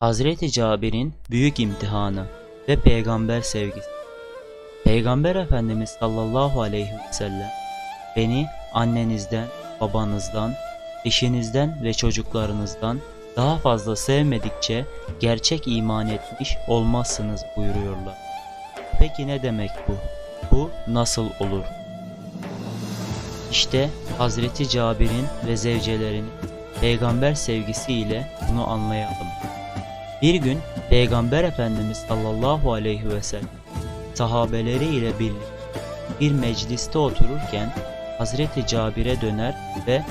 Hazreti Cabir'in büyük imtihanı ve peygamber sevgisi. Peygamber Efendimiz sallallahu aleyhi ve sellem beni annenizden, babanızdan, eşinizden ve çocuklarınızdan daha fazla sevmedikçe gerçek iman etmiş olmazsınız buyuruyorlar. Peki ne demek bu? Bu nasıl olur? İşte Hazreti Cabir'in ve zevcelerinin peygamber sevgisiyle bunu anlayalım. Bir gün Peygamber Efendimiz sallallahu aleyhi ve sellem sahabeleri ile birlikte bir mecliste otururken Hazreti Cabir'e döner ve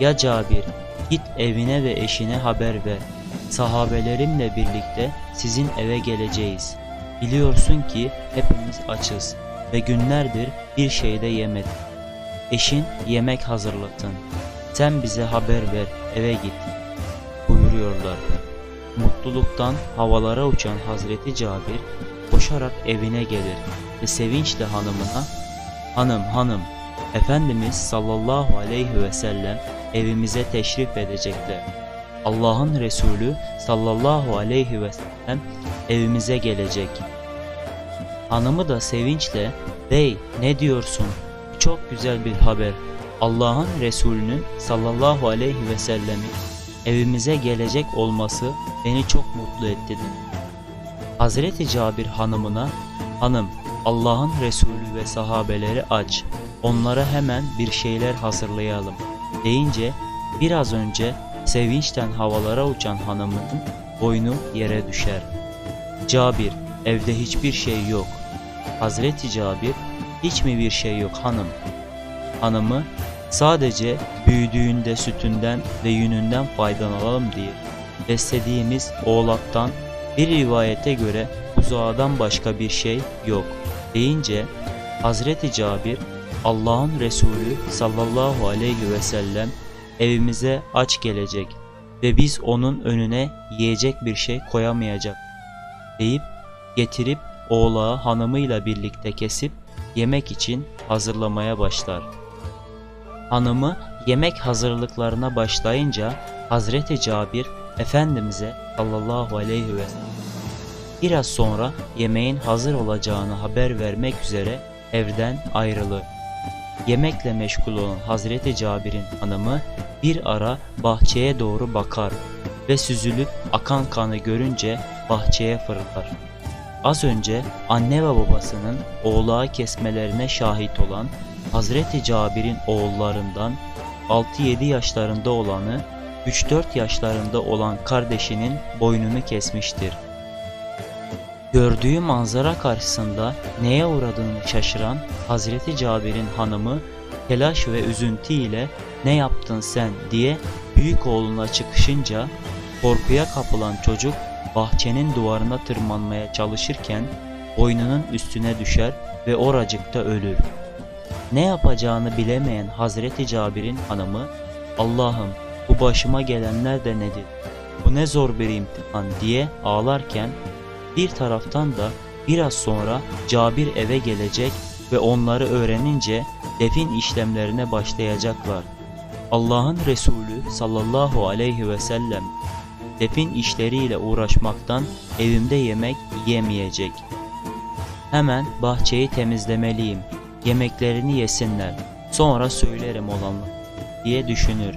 ''Ya Cabir git evine ve eşine haber ver. Sahabelerimle birlikte sizin eve geleceğiz. Biliyorsun ki hepimiz açız ve günlerdir bir şey de yemedik. Eşin yemek hazırlasın. Sen bize haber ver eve git.'' buyuruyorlar. Mutluluktan havalara uçan Hazreti Cabir koşarak evine gelir ve sevinçle hanımına ''Hanım hanım, Efendimiz sallallahu aleyhi ve sellem evimize teşrif edecekler. Allah'ın Resulü sallallahu aleyhi ve sellem evimize gelecek.'' Hanımı da sevinçle ''Bey ne diyorsun? Çok güzel bir haber. Allah'ın Resulü'nün sallallahu aleyhi ve sellemin evimize gelecek olması beni çok mutlu etti. Hazreti Cabir hanımına, hanım Allah'ın Resulü ve sahabeleri aç, onlara hemen bir şeyler hazırlayalım deyince biraz önce sevinçten havalara uçan hanımının boynu yere düşer. Cabir, evde hiçbir şey yok. Hazreti Cabir, hiç mi bir şey yok hanım? Hanımı sadece büyüdüğünde sütünden ve yününden faydalanalım diye beslediğimiz oğlaktan bir rivayete göre buzağıdan başka bir şey yok deyince Hazreti Cabir Allah'ın Resulü sallallahu aleyhi ve sellem evimize aç gelecek ve biz onun önüne yiyecek bir şey koyamayacak deyip getirip oğlağı hanımıyla birlikte kesip yemek için hazırlamaya başlar. Hanımı yemek hazırlıklarına başlayınca Hazreti Cabir Efendimiz'e sallallahu aleyhi ve biraz sonra yemeğin hazır olacağını haber vermek üzere evden ayrılır. Yemekle meşgul olan Hazreti Cabir'in hanımı bir ara bahçeye doğru bakar ve süzülüp akan kanı görünce bahçeye fırlar. Az önce anne ve babasının oğlağı kesmelerine şahit olan Hazreti Cabir'in oğullarından 6-7 yaşlarında olanı 3-4 yaşlarında olan kardeşinin boynunu kesmiştir. Gördüğü manzara karşısında neye uğradığını şaşıran Hazreti Cabir'in hanımı telaş ve üzüntü ile ne yaptın sen diye büyük oğluna çıkışınca korkuya kapılan çocuk bahçenin duvarına tırmanmaya çalışırken boynunun üstüne düşer ve oracıkta ölür. Ne yapacağını bilemeyen Hazreti Cabir'in hanımı Allah'ım bu başıma gelenler de nedir? Bu ne zor bir imtihan diye ağlarken bir taraftan da biraz sonra Cabir eve gelecek ve onları öğrenince defin işlemlerine başlayacaklar. Allah'ın Resulü sallallahu aleyhi ve sellem defin işleriyle uğraşmaktan evimde yemek yemeyecek. Hemen bahçeyi temizlemeliyim. Yemeklerini yesinler. Sonra söylerim olanları diye düşünür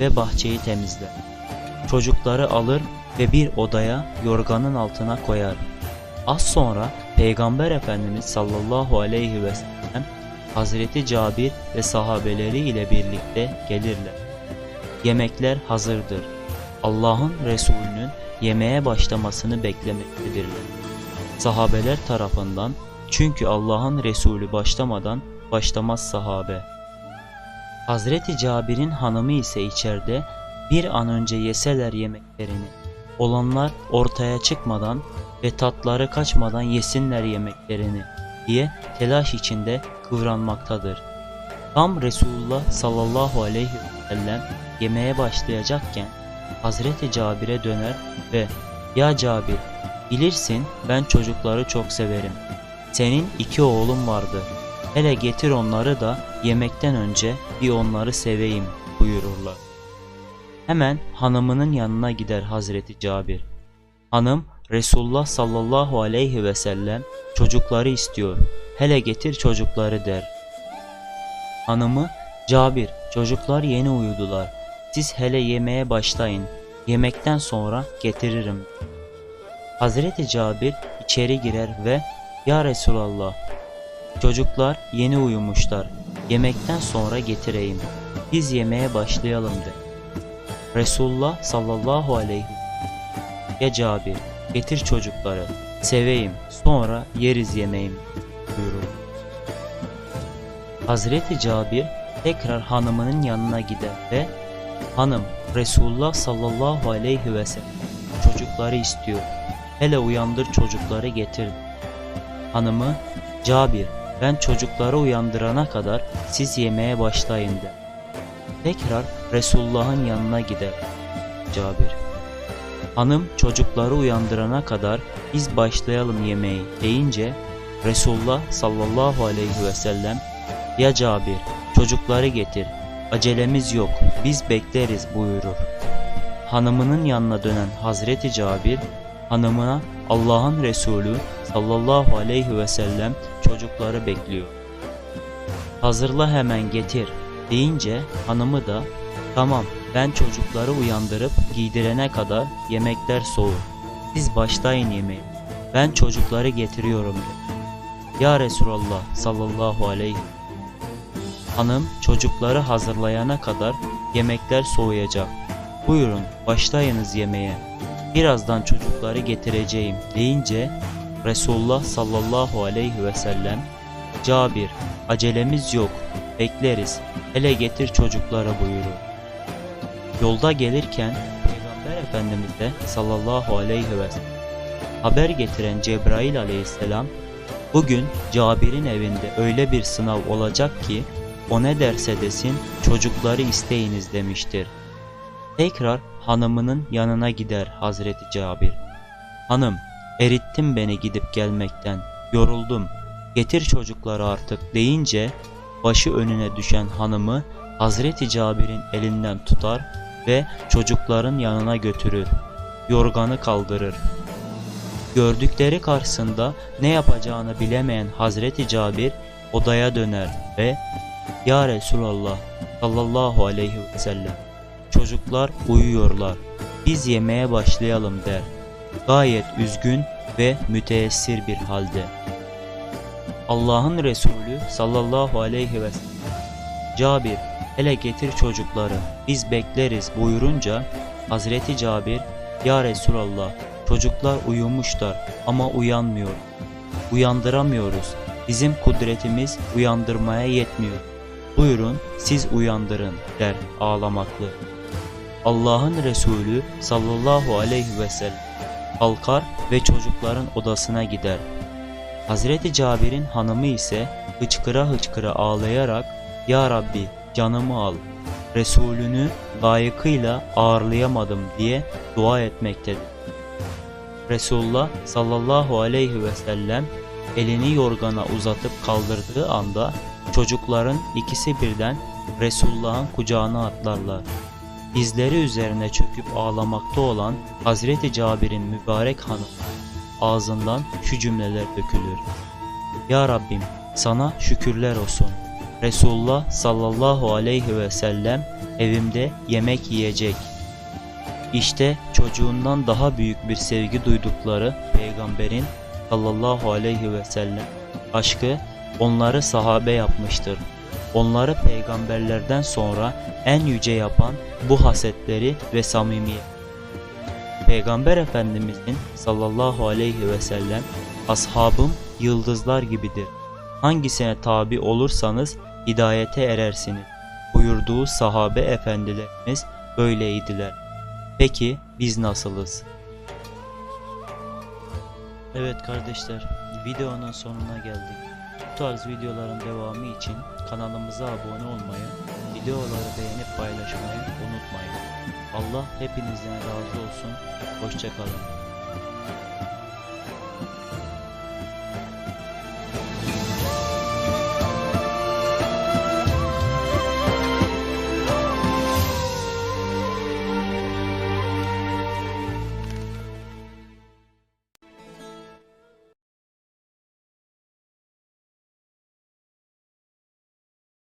ve bahçeyi temizler. Çocukları alır ve bir odaya yorganın altına koyar. Az sonra Peygamber Efendimiz sallallahu aleyhi ve sellem Hazreti Cabir ve sahabeleri ile birlikte gelirler. Yemekler hazırdır. Allah'ın Resulü'nün yemeğe başlamasını beklemektedirler. Sahabeler tarafından çünkü Allah'ın Resulü başlamadan başlamaz sahabe. Hazreti Cabir'in hanımı ise içeride bir an önce yeseler yemeklerini, olanlar ortaya çıkmadan ve tatları kaçmadan yesinler yemeklerini diye telaş içinde kıvranmaktadır. Tam Resulullah sallallahu aleyhi ve sellem yemeğe başlayacakken Hazreti Cabir'e döner ve ''Ya Cabir, bilirsin ben çocukları çok severim. Senin iki oğlun vardı. Hele getir onları da yemekten önce bir onları seveyim.'' buyururlar. Hemen hanımının yanına gider Hazreti Cabir. Hanım Resulullah sallallahu aleyhi ve sellem çocukları istiyor. Hele getir çocukları der. Hanımı Cabir çocuklar yeni uyudular. Siz hele yemeğe başlayın. Yemekten sonra getiririm. Hazreti Cabir içeri girer ve Ya Resulallah çocuklar yeni uyumuşlar. Yemekten sonra getireyim. Biz yemeğe başlayalım de. Resulullah sallallahu aleyhi Ya Cabir getir çocukları seveyim sonra yeriz yemeğim buyurur. Hazreti Cabir tekrar hanımının yanına gider ve Hanım Resulullah sallallahu aleyhi ve sellem çocukları istiyor. Hele uyandır çocukları getir. Hanımı Cabir ben çocukları uyandırana kadar siz yemeğe başlayın der. Tekrar Resulullah'ın yanına gider. Cabir Hanım çocukları uyandırana kadar biz başlayalım yemeği deyince Resulullah sallallahu aleyhi ve sellem ya Cabir çocukları getir acelemiz yok biz bekleriz buyurur. Hanımının yanına dönen Hazreti Cabir hanımına Allah'ın Resulü sallallahu aleyhi ve sellem çocukları bekliyor. Hazırla hemen getir deyince hanımı da tamam ben çocukları uyandırıp giydirene kadar yemekler soğur. Siz başlayın yemeğe. Ben çocukları getiriyorum de. Ya Resulallah sallallahu aleyhi Hanım çocukları hazırlayana kadar yemekler soğuyacak. Buyurun başlayınız yemeğe. Birazdan çocukları getireceğim deyince Resulullah sallallahu aleyhi ve sellem Cabir acelemiz yok bekleriz hele getir çocukları buyurur. Yolda gelirken Peygamber Efendimiz de sallallahu aleyhi ve sellem haber getiren Cebrail aleyhisselam bugün Cabir'in evinde öyle bir sınav olacak ki o ne derse desin çocukları isteyiniz demiştir. Tekrar hanımının yanına gider Hazreti Cabir. Hanım erittin beni gidip gelmekten yoruldum getir çocukları artık deyince başı önüne düşen hanımı Hazreti Cabir'in elinden tutar ve çocukların yanına götürür. Yorganı kaldırır. Gördükleri karşısında ne yapacağını bilemeyen Hazreti Cabir odaya döner ve Ya Resulallah sallallahu aleyhi ve sellem çocuklar uyuyorlar biz yemeğe başlayalım der. Gayet üzgün ve müteessir bir halde. Allah'ın Resulü sallallahu aleyhi ve sellem Cabir hele getir çocukları biz bekleriz buyurunca Hazreti Cabir Ya Resulallah çocuklar uyumuşlar ama uyanmıyor. Uyandıramıyoruz. Bizim kudretimiz uyandırmaya yetmiyor. Buyurun siz uyandırın der ağlamaklı. Allah'ın Resulü sallallahu aleyhi ve sellem kalkar ve çocukların odasına gider. Hazreti Cabir'in hanımı ise hıçkıra hıçkıra ağlayarak Ya Rabbi canımı al, Resulünü layıkıyla ağırlayamadım diye dua etmektedir. Resulullah sallallahu aleyhi ve sellem elini yorgana uzatıp kaldırdığı anda çocukların ikisi birden Resulullah'ın kucağına atlarlar. Dizleri üzerine çöküp ağlamakta olan Hazreti Cabir'in mübarek hanım ağzından şu cümleler dökülür. Ya Rabbim sana şükürler olsun. Resulullah sallallahu aleyhi ve sellem evimde yemek yiyecek. İşte çocuğundan daha büyük bir sevgi duydukları peygamberin sallallahu aleyhi ve sellem aşkı onları sahabe yapmıştır. Onları peygamberlerden sonra en yüce yapan bu hasetleri ve samimiyet. Peygamber Efendimizin sallallahu aleyhi ve sellem ashabım yıldızlar gibidir. Hangisine tabi olursanız hidayete erersiniz. Buyurduğu sahabe efendilerimiz böyleydiler. Peki biz nasılız? Evet kardeşler, videonun sonuna geldik. Tarz videoların devamı için kanalımıza abone olmayı, videoları beğenip paylaşmayı unutmayın. Allah hepinizden razı olsun. Hoşçakalın.